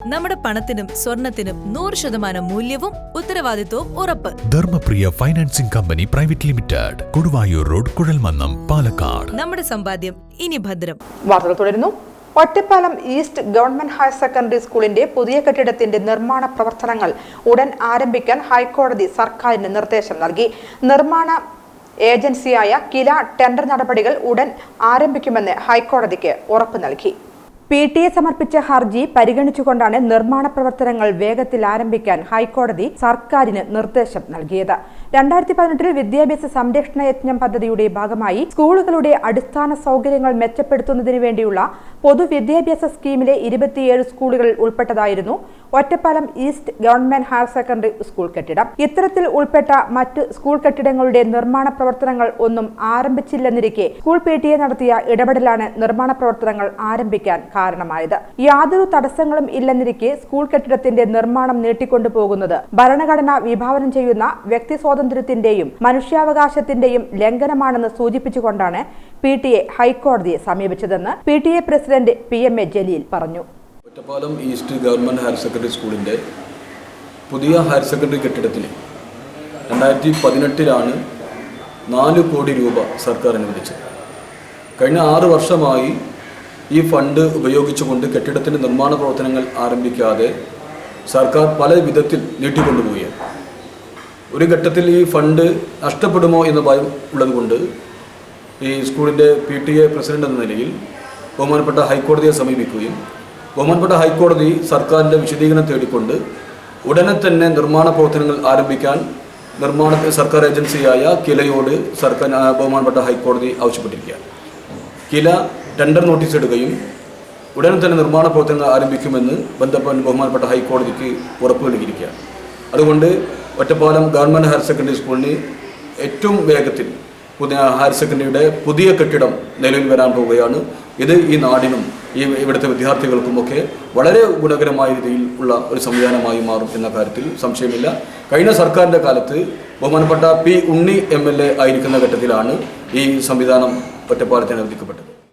നമ്മുടെ പണത്തിനും സ്വർണത്തിനും നൂറ് ശതമാനം മൂല്യവും ഉത്തരവാദിത്വവും ഉറപ്പ്. Dharmapriya financing company private limited Koduvayur road Kuzhalmannam Palakkad. നമ്മുടെ സമ്പാദ്യം ഇനി ഭദ്രം. വാർത്തകൾ തുടരുന്നു. Ottapalam east government higher secondary സ്കൂളിന്റെ പുതിയ കെട്ടിടത്തിന്റെ നിർമ്മാണ പ്രവർത്തനങ്ങൾ ഉടൻ ആരംഭിക്കാൻ ഹൈക്കോടതി സർക്കാരിന് നിർദ്ദേശം നൽകി. നിർമ്മാണ ഏജൻസിയായ കില ടെൻഡർ നടപടികൾ ഉടൻ ആരംഭിക്കുമെന്ന് ഹൈക്കോടതിക്ക് ഉറപ്പ് നൽകി. പി ടി എ സമർപ്പിച്ച ഹർജി പരിഗണിച്ചുകൊണ്ടാണ് നിർമ്മാണ പ്രവർത്തനങ്ങൾ വേഗത്തിൽ ആരംഭിക്കാൻ ഹൈക്കോടതി സർക്കാരിന് നിർദ്ദേശം നൽകിയത്. രണ്ടായിരത്തി പതിനെട്ടിൽ വിദ്യാഭ്യാസ സംരക്ഷണ യജ്ഞം പദ്ധതിയുടെ ഭാഗമായി സ്കൂളുകളുടെ അടിസ്ഥാന സൗകര്യങ്ങൾ മെച്ചപ്പെടുത്തുന്നതിന് വേണ്ടിയുള്ള പൊതുവിദ്യാഭ്യാസ സ്കീമിലെ ഇരുപത്തിയേഴ് സ്കൂളുകളിൽ ഉൾപ്പെട്ടതായിരുന്നു. Ottapalam east government higher secondary school കെട്ടിടം. ഇത്തരത്തിൽ ഉൾപ്പെട്ട മറ്റ് സ്കൂൾ കെട്ടിടങ്ങളുടെ നിർമ്മാണ പ്രവർത്തനങ്ങൾ ഒന്നും ആരംഭിച്ചില്ലെന്നിരിക്കെ സ്കൂൾ പി ടി എ നടത്തിയ ഇടപെടലാണ് നിർമ്മാണ പ്രവർത്തനങ്ങൾ ആരംഭിക്കാൻ കാരണമായത്. യാതൊരു തടസ്സങ്ങളും ഇല്ലെന്നിരിക്കെ സ്കൂൾ കെട്ടിടത്തിന്റെ നിർമ്മാണം നീട്ടിക്കൊണ്ടുപോകുന്നത് ഭരണഘടന വിഭാവനം ചെയ്യുന്ന വ്യക്തി സ്വാതന്ത്ര്യത്തിന്റെയും മനുഷ്യാവകാശത്തിന്റെയും ലംഘനമാണെന്ന് സൂചിപ്പിച്ചുകൊണ്ടാണ് പി ടി എ ഹൈക്കോടതിയെ സമീപിച്ചതെന്ന് P T A president P M A Jaleel പറഞ്ഞു. Ottapalam east government higher secondary സ്കൂളിന്റെ പുതിയ ഹയർ സെക്കൻഡറി കെട്ടിടത്തിന് രണ്ടായിരത്തി പതിനെട്ടിലാണ് നാല് കോടി രൂപ സർക്കാർ അനുവദിച്ചത് കഴിഞ്ഞ ആറ് വർഷമായി ഈ ഫണ്ട് ഉപയോഗിച്ചുകൊണ്ട് കെട്ടിടത്തിന്റെ നിർമ്മാണ പ്രവർത്തനങ്ങൾ ആരംഭിക്കാതെ സർക്കാർ പല വിധത്തിൽ നീട്ടിക്കൊണ്ടുപോവുകയാണ്. ഒരു ഘട്ടത്തിൽ ഈ ഫണ്ട് നഷ്ടപ്പെടുമോ എന്ന ഭയം ഉള്ളതുകൊണ്ട് ഈ സ്കൂളിന്റെ പി ടി എ പ്രസിഡന്റ് എന്ന നിലയിൽ ബഹുമാനപ്പെട്ട ഹൈക്കോടതിയെ സമീപിക്കുകയും ബഹുമാനപ്പെട്ട ഹൈക്കോടതി സർക്കാരിന്റെ വിശദീകരണം തേടിക്കൊണ്ട് ഉടനെ തന്നെ നിർമ്മാണ പ്രവർത്തനങ്ങൾ ആരംഭിക്കാൻ നിർമ്മാണ സർക്കാർ ഏജൻസിയായ കിലയോട് സർക്കാർ ബഹുമാനപ്പെട്ട ഹൈക്കോടതി ആവശ്യപ്പെട്ടിരിക്കുകയാണ്. കില ടെൻഡർ നോട്ടീസ് എടുക്കുകയും ഉടനെ തന്നെ നിർമ്മാണ പ്രവർത്തനങ്ങൾ ആരംഭിക്കുമെന്ന് ബന്ധപ്പെട്ട ബഹുമാനപ്പെട്ട ഹൈക്കോടതിക്ക് ഉറപ്പ് നൽകിയിരിക്കുകയാണ്. അതുകൊണ്ട് ഒറ്റപ്പാലം ഗവൺമെന്റ് ഹയർ സെക്കൻഡറി സ്കൂളിന് ഏറ്റവും വേഗത്തിൽ പുതിയ ഹയർ സെക്കൻഡറിയുടെ പുതിയ കെട്ടിടം നിലവിൽ വരാൻ പോവുകയാണ്. ഇത് ഈ നാടിനും ഈ ഇവിടുത്തെ വിദ്യാർത്ഥികൾക്കുമൊക്കെ വളരെ ഗുണകരമായ രീതിയിൽ ഉള്ള ഒരു സംവിധാനമായി മാറും എന്ന കാര്യത്തിൽ സംശയമില്ല. കഴിഞ്ഞ സർക്കാരിന്റെ കാലത്ത് ബഹുമാനപ്പെട്ട P Unni M L A ആയിരിക്കുന്ന ഘട്ടത്തിലാണ് ഈ സംവിധാനം ഒറ്റപ്പാലത്തിന് അനുവദിക്കപ്പെട്ടത്.